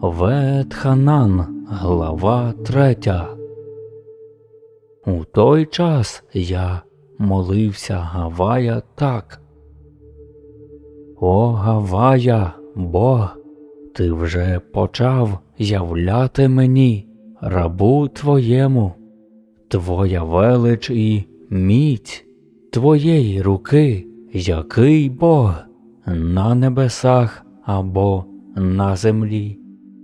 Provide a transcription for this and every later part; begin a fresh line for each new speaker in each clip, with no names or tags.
Ветханан, глава третя. У той час я молився Гавая так. О, Гавая, Бог, ти вже почав являти мені, рабу твоєму, твоя велич і міць твоєї руки, який Бог на небесах або на землі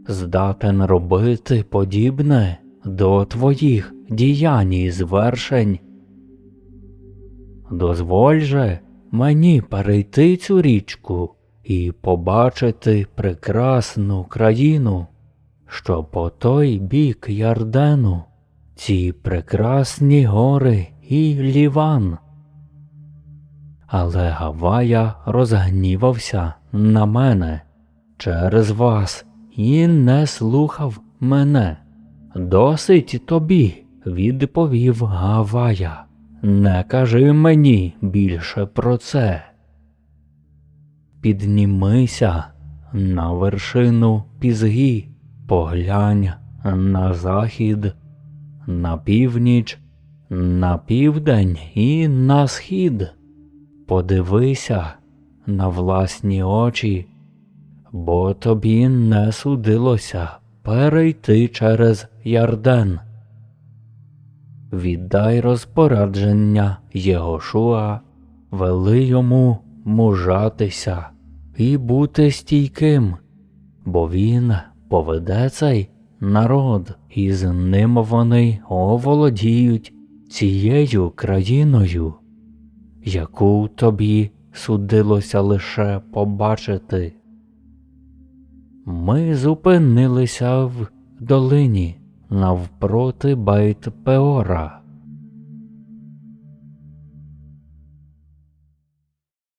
здатен робити подібне до твоїх діянь і звершень. Дозволь же мені перейти цю річку і побачити прекрасну країну, що по той бік Ярдену, ці прекрасні гори і ліван. Але Гавая розгнівався на мене через вас і не слухав мене. Досить тобі, відповів Гавая. Не кажи мені більше про це. Піднімися на вершину пізгі, поглянь на захід, на північ, на південь і на схід. Подивися на власні очі, бо тобі не судилося перейти через Ярден. Віддай розпорядження Єгошуа, вели йому мужатися і бути стійким, бо він поведе цей народ, і з ним вони оволодіють цією країною, яку тобі судилося лише побачити. Ми зупинилися в долині навпроти Байт Пеора.